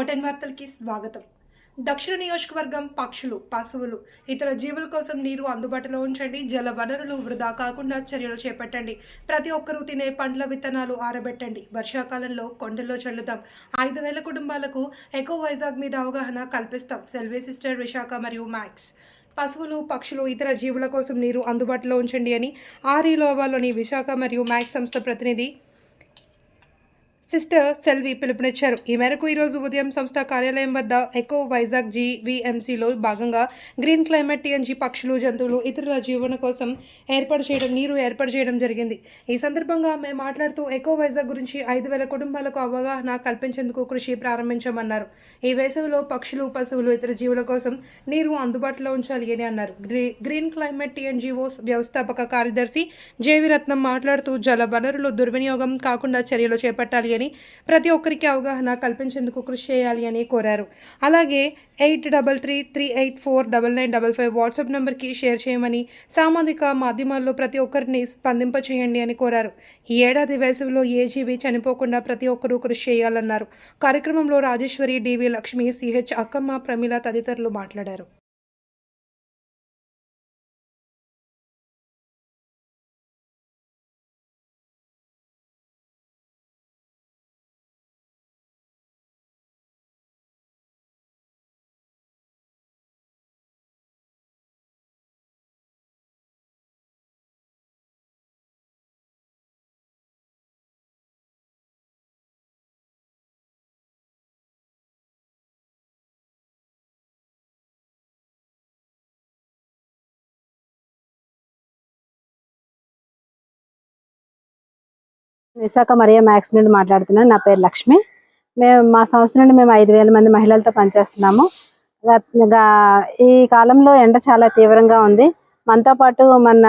ఓటెన్ వార్తలకి స్వాగతం. దక్షిణ నియోజకవర్గం పక్షులు పశువులు ఇతర జీవుల కోసం నీరు అందుబాటులో ఉంచండి జల వనరులు వృధా కాకుండా చర్యలు చేపట్టండి. ప్రతి ఒక్కరూ తినే పండ్ల విత్తనాలు ఆరబెట్టండి. వర్షాకాలంలో కొండల్లో చల్లుదాం. ఐదు వేల కుటుంబాలకు ఎకో వైజాగ్ మీద అవగాహన కల్పిస్తాం సెల్వే సిస్టర్ విశాఖ మరియు మ్యాక్స్. పశువులు పక్షులు ఇతర జీవుల కోసం నీరు అందుబాటులో ఉంచండి అని ఆర్ఈ లోవాలోని విశాఖ మరియు మ్యాక్స్ సంస్థ ప్రతినిధి సిస్టర్ సెల్వి పిలుపునిచ్చారు. ఈ మేరకు ఈరోజు ఉదయం సంస్థ కార్యాలయం వద్ద ఎకో వైజాగ్ జీవీఎంసీలో భాగంగా గ్రీన్ క్లైమేట్ టీఎన్జీ పక్షులు జంతువులు ఇతరుల జీవన కోసం ఏర్పాటు చేయడం నీరు ఏర్పాటు చేయడం జరిగింది. ఈ సందర్భంగా మేము మాట్లాడుతూ ఎకో వైజాగ్ గురించి ఐదు వేల కుటుంబాలకు అవగాహన కల్పించేందుకు కృషి ప్రారంభించామన్నారు. ఈ వేసవిలో పక్షులు పశువులు ఇతర జీవుల కోసం నీరు అందుబాటులో ఉంచాలి అని అన్నారు. గ్రీ గ్రీన్ క్లైమేట్ టీఎన్జీఓ వ్యవస్థాపక కార్యదర్శి జేవి రత్నం మాట్లాడుతూ జల వనరులు దుర్వినియోగం కాకుండా చర్యలు చేపట్టాలి అని ప్రతి ఒక్కరికి అవగాహన కల్పించేందుకు కృషి చేయాలి అని కోరారు. అలాగే eight double three three eight four double nine double five WhatsApp నెంబర్కి షేర్ చేయమని సామాజిక మాధ్యమాల్లో ప్రతి ఒక్కరిని స్పందింప చేయండి అని కోరారు. ఈ ఏడాది వేసవిలో ఏ జీవి చనిపోకుండా ప్రతి ఒక్కరూ కృషి చేయాలన్నారు. కార్యక్రమంలో రాజేశ్వరి డివి లక్ష్మి సిహెచ్ అక్కమ్మ ప్రమిళ తదితరులు మాట్లాడారు. విశాఖ మరియా మ్యాక్స్ నుండి మాట్లాడుతున్నాను నా పేరు లక్ష్మి. మేము మా సంస్థ నుండి మేము ఐదు వేల మంది మహిళలతో పనిచేస్తున్నాము. ఈ కాలంలో ఎండ చాలా తీవ్రంగా ఉంది. మనతో పాటు మన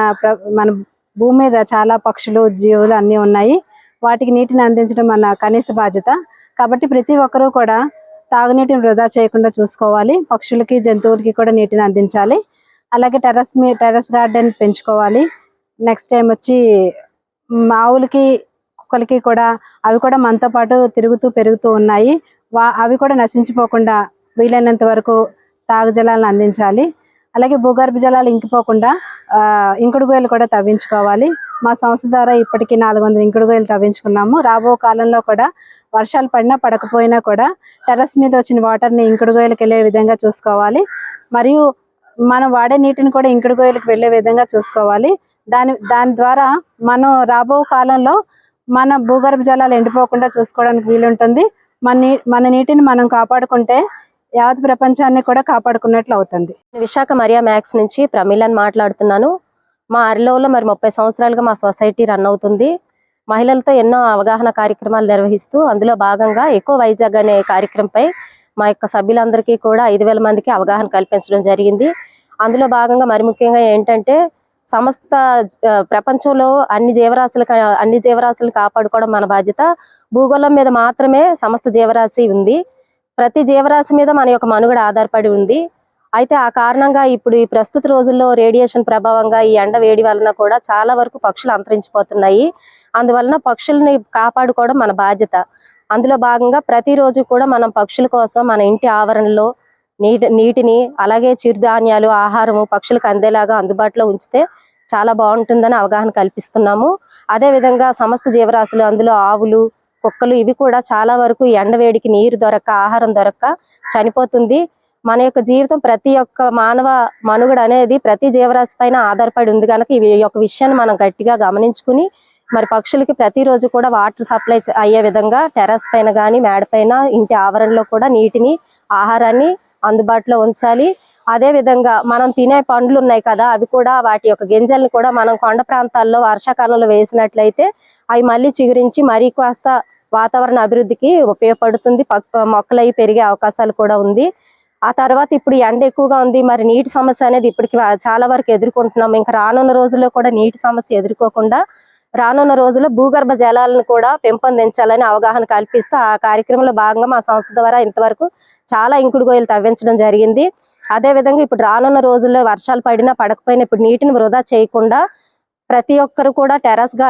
మన భూమి మీద చాలా పక్షులు జీవులు అన్నీ ఉన్నాయి. వాటికి నీటిని అందించడం మన కనీస బాధ్యత. కాబట్టి ప్రతి ఒక్కరూ కూడా తాగునీటిని వృధా చేయకుండా చూసుకోవాలి. పక్షులకి జంతువులకి కూడా నీటిని అందించాలి. అలాగే టెర్రస్ మీ టెర్రస్ గార్డెన్ పెంచుకోవాలి. నెక్స్ట్ టైం వచ్చి మ్, ఆవులకి మొక్కలకి కూడా అవి కూడా మనతో పాటు తిరుగుతూ పెరుగుతూ ఉన్నాయి. వా అవి కూడా నశించిపోకుండా వీలైనంత వరకు తాగు జలాలను అందించాలి. అలాగే భూగర్భ జలాలు ఇంకిపోకుండా ఇంకుడు గోయలు కూడా తవ్వించుకోవాలి. మా సంస్థ ద్వారా ఇప్పటికీ నాలుగు వందల ఇంకుడు గోయలు తవ్వించుకున్నాము. రాబో కాలంలో కూడా వర్షాలు పడినా పడకపోయినా కూడా టెర్రస్ మీద వచ్చిన వాటర్ని ఇంకుడు గోయలకు వెళ్ళే విధంగా చూసుకోవాలి. మరియు మనం వాడే నీటిని కూడా ఇంకుడు గోయలకు వెళ్ళే విధంగా చూసుకోవాలి. దాని దాని ద్వారా మనం రాబో కాలంలో మన భూగర్భ జలాలు ఎండిపోకుండా చూసుకోవడానికి వీలుంటుంది. మన నీ మన నీటిని మనం కాపాడుకుంటే యావత్ ప్రపంచాన్ని కూడా కాపాడుకున్నట్లు అవుతుంది. విశాఖ మరియా మ్యాక్స్ నుంచి ప్రమీలని మాట్లాడుతున్నాను. మా అరిలోలో మరి ముప్పై సంవత్సరాలుగా మా సొసైటీ రన్ అవుతుంది. మహిళలతో ఎన్నో అవగాహన కార్యక్రమాలు నిర్వహిస్తూ అందులో భాగంగా ఎక్కువ వైజాగ్ అనే కార్యక్రమంపై మా యొక్క సభ్యులందరికీ కూడా ఐదు వేల మందికి అవగాహన కల్పించడం జరిగింది. అందులో భాగంగా మరి ముఖ్యంగా ఏంటంటే సమస్త ప్రపంచంలో అన్ని జీవరాశులు అన్ని జీవరాశులను కాపాడుకోవడం మన బాధ్యత. భూగోళం మీద మాత్రమే సమస్త జీవరాశి ఉంది. ప్రతి జీవరాశి మీద మన యొక్క మనుగడ ఆధారపడి ఉంది. అయితే ఆ కారణంగా ఇప్పుడు ఈ ప్రస్తుత రోజుల్లో రేడియేషన్ ప్రభావంగా ఈ ఎండ వేడి వలన కూడా చాలా వరకు పక్షులు అంతరించిపోతున్నాయి. అందువలన పక్షుల్ని కాపాడుకోవడం మన బాధ్యత. అందులో భాగంగా ప్రతిరోజు కూడా మనం పక్షుల కోసం మన ఇంటి ఆవరణలో నీటి నీటిని అలాగే చిరుధాన్యాలు ఆహారము పక్షులకు అందేలాగా అందుబాటులో ఉంచితే చాలా బాగుంటుందని అవగాహన కల్పిస్తున్నాము. అదే విధంగా సమస్త జీవరాశులు అందులో ఆవులు కుక్కలు ఇవి కూడా చాలా వరకు ఎండవేడికి నీరు దొరక్క ఆహారం దొరక్క చనిపోతుంది. మన యొక్క జీవితం ప్రతి ఒక్క మానవ మనుగడ అనేది ప్రతి జీవరాశి పైన ఆధారపడి ఉంది కనుక ఈ యొక్క విషయాన్ని మనం గట్టిగా గమనించుకుని మరి పక్షులకి ప్రతిరోజు కూడా వాటర్ సప్లై అయ్యే విధంగా టెర్రస్ పైన కానీ మేడ పైన ఇంటి ఆవరణలో కూడా నీటిని ఆహారాన్ని అందుబాటులో ఉంచాలి. అదే విధంగా మనం తినే పండ్లు ఉన్నాయి కదా అవి కూడా వాటి యొక్క గింజల్ని కూడా మనం కొండ ప్రాంతాల్లో వర్షాకాలంలో వేసినట్లయితే అవి మళ్ళీ చిగురించి మరీ కాస్త వాతావరణ అభివృద్ధికి ఉపయోగపడుతుంది. మొక్కలు అవి పెరిగే అవకాశాలు కూడా ఉంది. ఆ తర్వాత ఇప్పుడు ఎండ ఎక్కువగా ఉంది. మరి నీటి సమస్య అనేది ఇప్పటికి చాలా వరకు ఎదుర్కొంటున్నాం. ఇంకా రానున్న రోజుల్లో కూడా నీటి సమస్య ఎదుర్కోకుండా రానున్న రోజుల్లో భూగర్భ జలాలను కూడా పెంపొందించాలని అవగాహన కల్పిస్తూ ఆ కార్యక్రమంలో భాగంగా మా సంస్థ ద్వారా ఇంతవరకు చాలా ఇంకుడు గొయ్యలు తవ్వించడం జరిగింది. అదే విధంగా ఇప్పుడు రానున్న రోజుల్లో వర్షాలు పడినా పడకపోయినా ఇప్పుడు నీటిని వృధా చేయకుండా ప్రతి ఒక్కరు కూడా టెర్రస్గా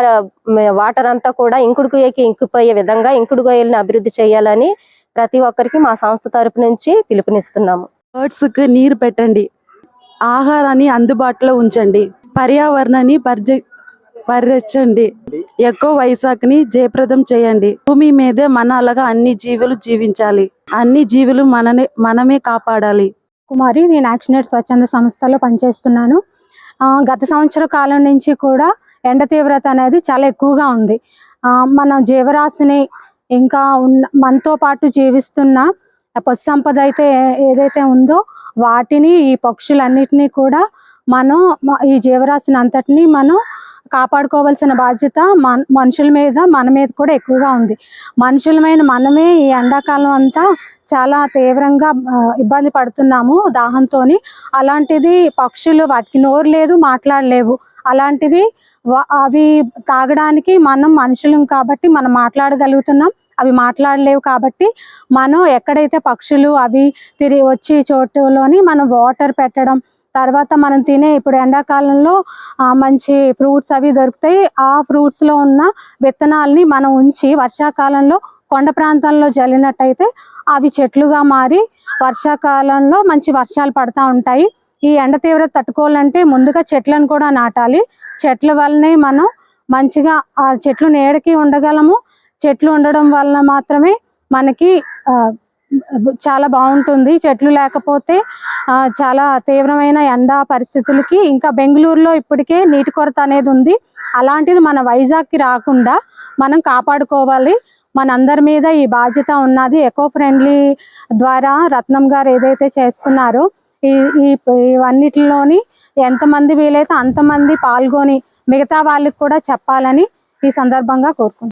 వాటర్ అంతా కూడా ఇంకుడు గొయ్యకి ఇంకిపోయే విధంగా ఇంకుడు గొయ్యలను అభివృద్ధి చేయాలని ప్రతి ఒక్కరికి మా సంస్థ తరపు నుంచి పిలుపునిస్తున్నాము. బర్డ్స్కి నీరు పెట్టండి. ఆహారాన్ని అందుబాటులో ఉంచండి. పర్యావరణాన్ని పరిచ పరిరక్షండి ఎక్కువ వైశాఖని జయప్రదం చేయండి. భూమి మీదే మన అలాగా అన్ని జీవులు జీవించాలి. అన్ని జీవులు మనని మనమే కాపాడాలి. కుమారి నేను యాక్షనెట్ స్వచ్ఛంద సంస్థలో పనిచేస్తున్నాను. గత సంవత్సర కాలం నుంచి కూడా ఎండ తీవ్రత అనేది చాలా ఎక్కువగా ఉంది. మన జీవరాశిని ఇంకా ఉన్న మనతో పాటు జీవిస్తున్న పశు సంపద అయితే ఏ- ఏదైతే ఉందో వాటిని ఈ పక్షులన్నిటినీ కూడా మనం ఈ జీవరాశిని అంతటిని మనం కాపాడుకోవాల్సిన బాధ్యత మన మనుషుల మీద మన మీద కూడా ఎక్కువగా ఉంది. మనుషులమైన మనమే ఈ ఎండాకాలం అంతా చాలా తీవ్రంగా ఇబ్బంది పడుతున్నాము దాహంతో అలాంటిది పక్షులు వాటికి నోరు లేదు మాట్లాడలేవు. అలాంటివి అవి తాగడానికి మనం మనుషులం కాబట్టి మనం మాట్లాడగలుగుతున్నాం. అవి మాట్లాడలేవు కాబట్టి మనం ఎక్కడైతే పక్షులు అవి తిరిగి వచ్చి చోటులోని మనం వాటర్ పెట్టడం తర్వాత మనం తినే ఇప్పుడు ఎండాకాలంలో మంచి ఫ్రూట్స్ అవి దొరుకుతాయి. ఆ ఫ్రూట్స్లో ఉన్న విత్తనాల్ని మనం ఉంచి వర్షాకాలంలో కొండ ప్రాంతాల్లో జల్లినట్టయితే అవి చెట్లుగా మారి వర్షాకాలంలో మంచి వర్షాలు పడతా ఉంటాయి. ఈ ఎండ తీవ్రత తట్టుకోవాలంటే ముందుగా చెట్లను కూడా నాటాలి. చెట్ల వల్లనే మనం మంచిగా ఆ చెట్లు నీడకి ఉండగలము. చెట్లు ఉండడం వల్ల మాత్రమే మనకి చాలా బాగుంటుంది. చెట్లు లేకపోతే చాలా తీవ్రమైన ఎండ పరిస్థితులకి ఇంకా బెంగళూరులో ఇప్పటికే నీటి కొరత అనేది ఉంది. అలాంటిది మన వైజాగ్కి రాకుండా మనం కాపాడుకోవాలి. మనందరి మీద ఈ బాధ్యత ఉన్నది ఎకో ఫ్రెండ్లీ ద్వారా రత్నం గారు ఏదైతే చేస్తున్నారో ఈ ఇవన్నిటిలోని ఎంతమంది వీలైతే అంతమంది పాల్గొని మిగతా వాళ్ళకి కూడా చెప్పాలని ఈ సందర్భంగా కోరుకుంటున్నాను.